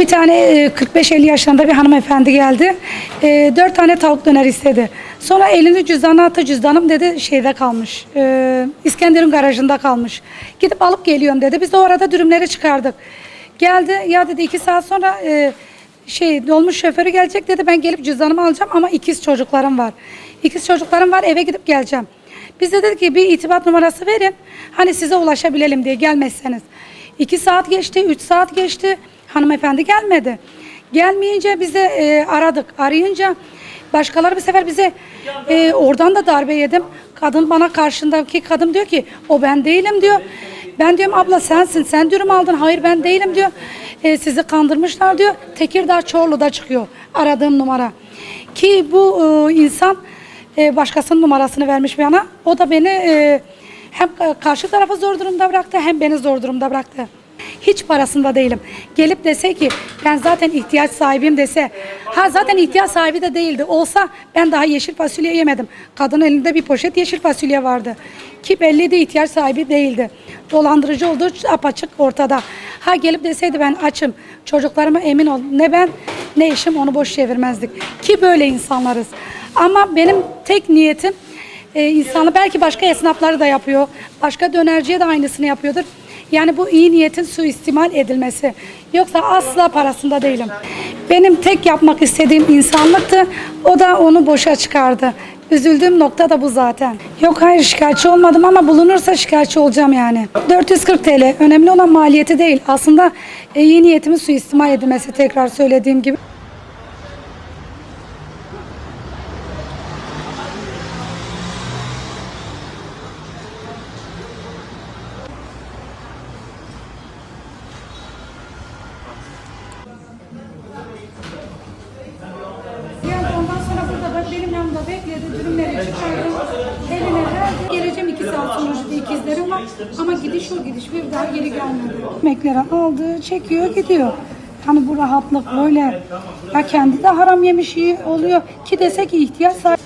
Bir tane e, 45-50 yaşlarında bir hanımefendi geldi. E, Dört tane tavuk döner istedi. Sonra elini cüzdanına attı. Cüzdanım dedi şeyde kalmış. E, İskenderun garajında kalmış. Gidip alıp geliyorum dedi. Biz de o arada dürümleri çıkardık. Geldi ya dedi iki saat sonra e, şey dolmuş şoförü gelecek dedi. Ben gelip cüzdanımı alacağım ama ikiz çocuklarım var. İkiz çocuklarım var eve gidip geleceğim. Biz de dedik ki bir itibat numarası verin. Hani size ulaşabilelim diye gelmezseniz. İki saat geçti, üç saat geçti. Hanımefendi gelmedi. Gelmeyince biz de e, aradık. Arayınca başkaları bir sefer bize e, oradan da darbe yedim. Kadın bana karşındaki kadın diyor ki o ben değilim diyor. Ben diyorum abla sensin sen dürüm aldın. Hayır ben değilim diyor. E, sizi kandırmışlar diyor. Tekirdağ Çorlu'da çıkıyor aradığım numara. Ki bu e, insan e, başkasının numarasını vermiş bana. O da beni e, hem karşı tarafı zor durumda bıraktı hem beni zor durumda bıraktı. Hiç parasında değilim. Gelip dese ki ben zaten ihtiyaç sahibiyim dese. Ha zaten ihtiyaç sahibi de değildi. Olsa ben daha yeşil fasulye yemedim. Kadın elinde bir poşet yeşil fasulye vardı. Ki belli de ihtiyaç sahibi değildi. Dolandırıcı olduğu apaçık ortada. Ha gelip deseydi ben açım. Çocuklarıma emin ol. Ne ben ne eşim onu boş çevirmezdik. Ki böyle insanlarız. Ama benim tek niyetim e, insanı belki başka esnafları da yapıyor. Başka dönerciye de aynısını yapıyordur. Yani bu iyi niyetin suistimal edilmesi. Yoksa asla parasında değilim. Benim tek yapmak istediğim insanlıktı. O da onu boşa çıkardı. Üzüldüğüm nokta da bu zaten. Yok hayır şikayetçi olmadım ama bulunursa şikayetçi olacağım yani. 440 TL. Önemli olan maliyeti değil. Aslında e, iyi niyetimin suistimal edilmesi tekrar söylediğim gibi. Yani ondan sonra burada da benim bekledi, dürümleri çıkardım, eline verdi. Geleceğim iki saat dedi ikizlerim var ama gidiş o gidiş bir daha geri gelmedi. Ekmekleri aldı, çekiyor, gidiyor. Hani bu rahatlık böyle ya kendi de haram yemiş iyi oluyor ki dese ki ihtiyaç sahibi